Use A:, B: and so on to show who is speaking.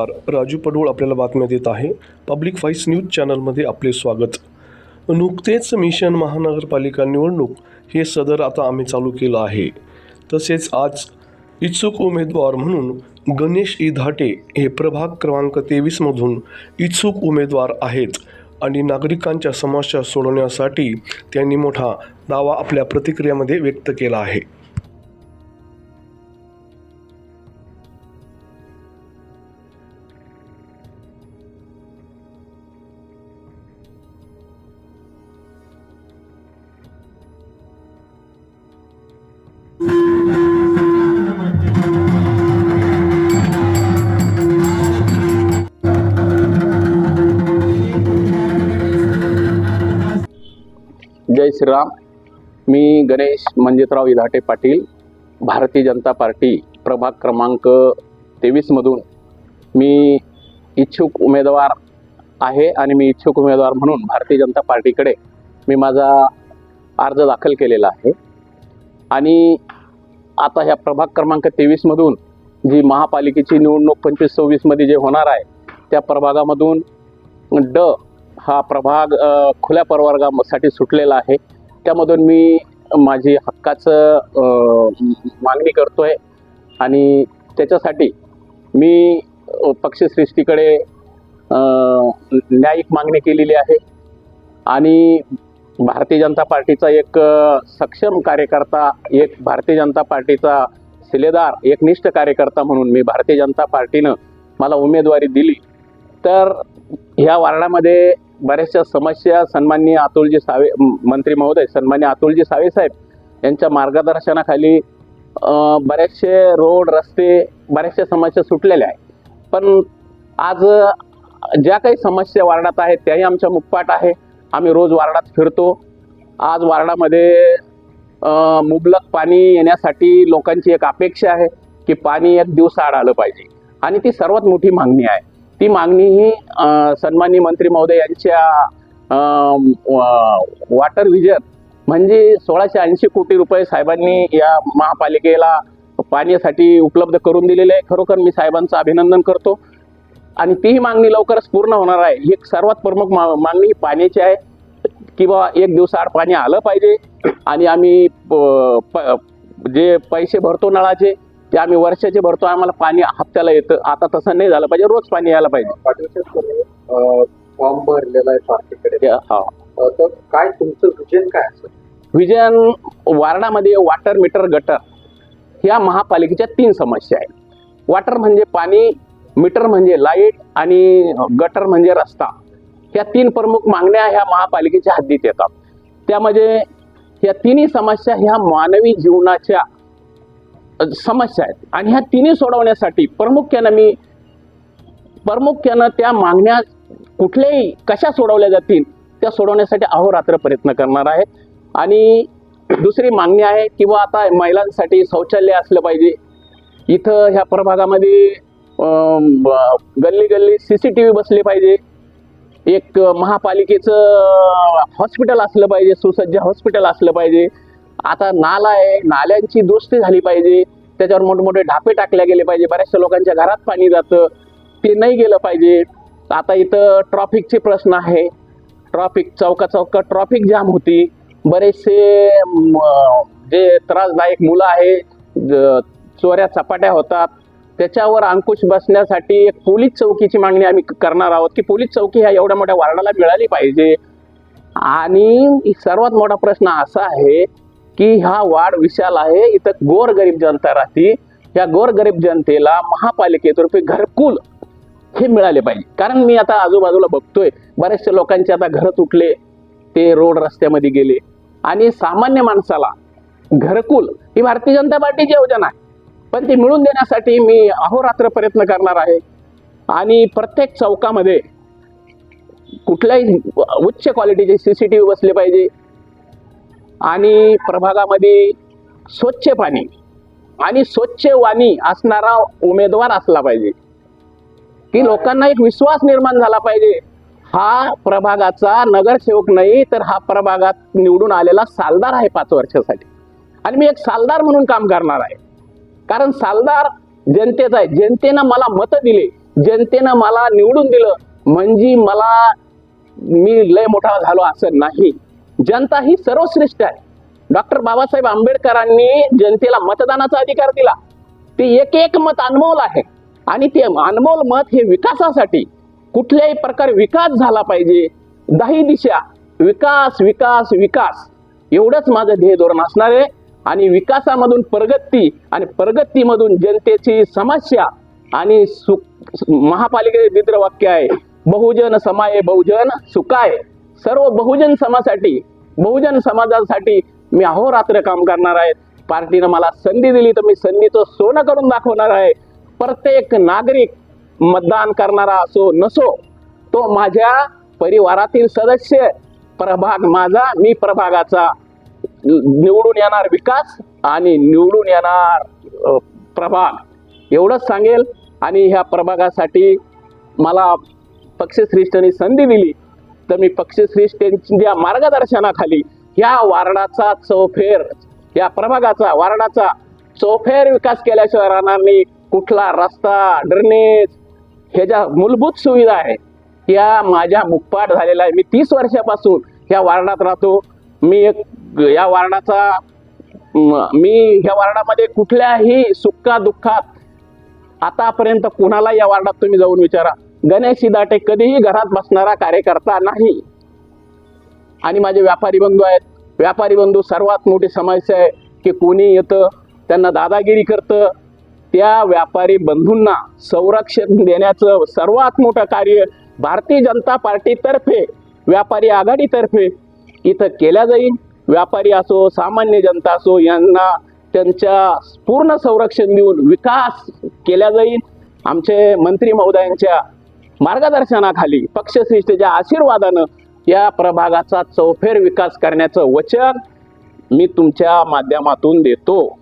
A: नमस्कार. राजू पडोळ आपल्याला बातम्या देत आहे. पब्लिक व्हॉइस न्यूज चॅनलमध्ये आपले स्वागत. नुकतेच मिशन महानगरपालिका निवडणूक हे सदर आता आम्ही चालू केलं आहे. तसेच आज इच्छुक उमेदवार म्हणून गणेश इधाटे हे प्रभाग क्रमांक तेवीसमधून इच्छुक उमेदवार आहेत आणि नागरिकांच्या समस्या सोडवण्यासाठी त्यांनी मोठा दावा आपल्या प्रतिक्रियामध्ये व्यक्त केला आहे.
B: श्रीराम मी गणेश मंजितराव इधाटे पाटील भारतीय जनता पार्टी प्रभाग क्रमांक तेवीसमधून मी इच्छुक उमेदवार आहे आणि मी इच्छुक उमेदवार म्हणून भारतीय जनता पार्टीकडे मी माझा अर्ज दाखल केलेला आहे. आणि आता ह्या प्रभाग क्रमांक तेवीसमधून जी महापालिकेची निवडणूक पंचवीस सव्वीसमध्ये जे होणार आहे त्या प्रभागामधून ड हा प्रभाग खुल्या प्रवर्गासाठी सुटलेला आहे. त्यामधून मी माझी हक्काचं मागणी करतो आहे आणि त्याच्यासाठी मी पक्षसृष्टीकडे पक्षश्रेष्ठीकडे न्यायिक मागणी केलेली आहे आणि भारतीय जनता पार्टीचा एक सक्षम कार्यकर्ता एक भारतीय जनता पार्टीचा शिलेदार एकनिष्ठ कार्यकर्ता म्हणून मी भारतीय जनता पार्टीनं मला उमेदवारी दिली. तर ह्या वार्डामध्ये बऱ्याचशा समस्या सन्माननीय अतुलजी सावे मंत्री महोदय सन्मान्य अतुलजी सावे साहेब यांच्या मार्गदर्शनाखाली बरेचसे रोड रस्ते बऱ्याचशा समस्या सुटलेल्या आहेत. पण आज ज्या काही समस्या वार्डात आहेत त्याही आमच्या मुखपाठ आहे. आम्ही रोज वार्डात फिरतो. आज वार्डामध्ये मुबलक पाणी येण्यासाठी लोकांची एक अपेक्षा आहे की पाणी एक दिवसाआड आलं पाहिजे. आणि ती सर्वात मोठी मागणी आहे. ती मागणी ही सन्माननीय मंत्री महोदय यांच्या वॉटर विजन म्हणजे सोळाशे ऐंशी कोटी रुपये साहेबांनी या महापालिकेला पाण्यासाठी उपलब्ध करून दिलेले आहे. खरोखर मी साहेबांचं अभिनंदन करतो. आणि तीही मागणी लवकरच पूर्ण होणार आहे. ही एक सर्वात प्रमुख मा- मागणी पाण्याची आहे. किंवा एक दिवसाआड पाणी आलं पाहिजे. आणि आम्ही प- प- जे पैसे भरतो नळाचे ते आम्ही वर्षाचे भरतो आम्हाला पाणी हप्त्याला येतं. आता तसं नाही झालं पाहिजे रोज पाणी यायला पाहिजे.
C: फॉर्म भरलेला आहे
B: हा.
C: अ, तर काय तुमचं विजन काय असेल
B: विजन वार्डामध्ये वॉटर मीटर गटर ह्या महापालिकेच्या तीन समस्या आहेत. वॉटर म्हणजे पाणी मीटर म्हणजे लाइट आणि गटर म्हणजे रस्ता. ह्या तीन प्रमुख मागण्या ह्या महापालिकेच्या हद्दीत येतात. त्यामध्ये ह्या तिन्ही समस्या ह्या मानवी जीवनाच्या समस्या आहेत. आणि ह्या तिन्ही सोडवण्यासाठी प्रामुख्यानं मी प्रामुख्यानं त्या मागण्या कुठल्याही कशा सोडवल्या जातील त्या सोडवण्यासाठी अहोरात्र प्रयत्न करणार आहे. आणि दुसरी मागणी आहे किंवा आता महिलांसाठी शौचालय असलं पाहिजे. इथं ह्या प्रभागामध्ये गल्ली गल्ली सी सी टी व्ही बसले पाहिजे. एक महापालिकेचं हॉस्पिटल असलं पाहिजे सुसज्ज हॉस्पिटल असलं पाहिजे. आता नाला आहे नाल्यांची दुरुस्ती झाली पाहिजे त्याच्यावर मोठमोठे ढापे टाकले गेले पाहिजे बऱ्याचशा लोकांच्या घरात पाणी जातं ते नाही गेलं पाहिजे. आता इथं ट्रॉफिकचे प्रश्न आहे. ट्रॉफिक चौका चौका ट्रॉफिक जाम होती. बरेचसे जे त्रासदायक मुलं आहे ज- चोऱ्या चपाट्या होतात. त्याच्यावर अंकुश बसण्यासाठी एक पोलीस चौकीची मागणी आम्ही करणार आहोत की पोलीस चौकी ह्या एवढ्या मोठ्या वार्डाला मिळाली पाहिजे. आणि सर्वात मोठा प्रश्न असा आहे की हा वाढ विशाल आहे. इथं गोरगरीब जनता राहते. या गोरगरीब जनतेला महापालिकेतर्फे घरकुल हे मिळाले पाहिजे. कारण मी आता आजूबाजूला बघतोय बऱ्याचशा लोकांचे आता घरं तुटले ते रोड रस्त्यामध्ये गेले. आणि सामान्य माणसाला घरकुल ही भारतीय जनता पार्टीची योजना आहे. पण ती मिळून देण्यासाठी मी अहोरात्र प्रयत्न करणार आहे. आणि प्रत्येक चौकामध्ये कुठल्याही उच्च क्वालिटीचे सी सी टी व्ही बसले पाहिजे. आणि प्रभागामध्ये स्वच्छ पाणी आणि स्वच्छ वाणी असणारा उमेदवार असला पाहिजे. की लोकांना एक विश्वास निर्माण झाला पाहिजे. हा प्रभागाचा नगरसेवक नाही तर हा प्रभागात निवडून आलेला सालदार आहे पाच वर्षासाठी. आणि मी एक सालदार म्हणून काम करणार आहे. कारण सालदार जनतेचा आहे. जनतेनं मला मतं दिले. जनतेनं मला निवडून दिलं. म्हणजे मला मी लय मोठा झालो असं नाही. जनता ही सर्वश्रेष्ठ आहे. डॉक्टर बाबासाहेब आंबेडकरांनी जनतेला मतदानाचा अधिकार दिला. ते एक एक मत अनमोल आहे. आणि ते अनमोल मत हे विकासासाठी कुठल्याही प्रकारे विकास झाला पाहिजे. दाही दिशा विकास विकास विकास. एवढंच माझं ध्येय धोरण असणार आहे. आणि विकासामधून प्रगती आणि प्रगतीमधून जनतेची समस्या आणि सुख महापालिकेचे मित्र वाक्य आहे. बहुजन समाये बहुजन सुखाय. सर्व बहुजन समाजासाठी बहुजन समाजासाठी मी अहोरात्र काम करणार आहे. पार्टीनं मला संधी दिली तर मी संधीचं सोनं करून दाखवणार आहे. प्रत्येक नागरिक मतदान करणारा असो नसो तो माझ्या परिवारातील सदस्य. प्रभाग माझा मी प्रभागाचा. निवडून येणार विकास आणि निवडून येणार प्रभाग. एवढंच सांगेल. आणि ह्या प्रभागासाठी मला पक्षश्रेष्ठांनी संधी दिली. तर मी पक्षश्रेष्ठांच्या मार्गदर्शनाखाली या वार्डाचा चौफेर या प्रभागाचा वार्डाचा चौफेर विकास केल्याशिवाय राहणार नाही. कुठला रस्ता ड्रेनेज ह्या ज्या मूलभूत सुविधा आहे या माझ्या मुखपाठ झालेला आहे. मी तीस वर्षापासून ह्या वार्डात राहतो. मी एक या वार्डाचा मी ह्या वार्डामध्ये कुठल्याही सुखा दुःखात आतापर्यंत कुणाला या वार्डात तुम्ही जाऊन विचारा. गणेश दाटे कधीही घरात बसणारा कार्यकर्ता नाही. आणि माझे व्यापारी बंधू आहेत. व्यापारी बंधू सर्वात मोठी समस्या आहे की कोणी येतं त्यांना दादागिरी करतं. त्या व्यापारी बंधूंना संरक्षण देण्याचं सर्वात मोठं कार्य भारतीय जनता पार्टीतर्फे व्यापारी आघाडीतर्फे इथं केल्या जाईल. व्यापारी असो सामान्य जनता असो यांना त्यांच्या पूर्ण संरक्षण देऊन विकास केला जाईल. आमचे मंत्री महोदयांच्या मार्गदर्शनाखाली पक्षश्रेष्ठीच्या आशीर्वादानं या प्रभागाचा चौफेर विकास करण्याचं वचन मी तुमच्या माध्यमातून देतो.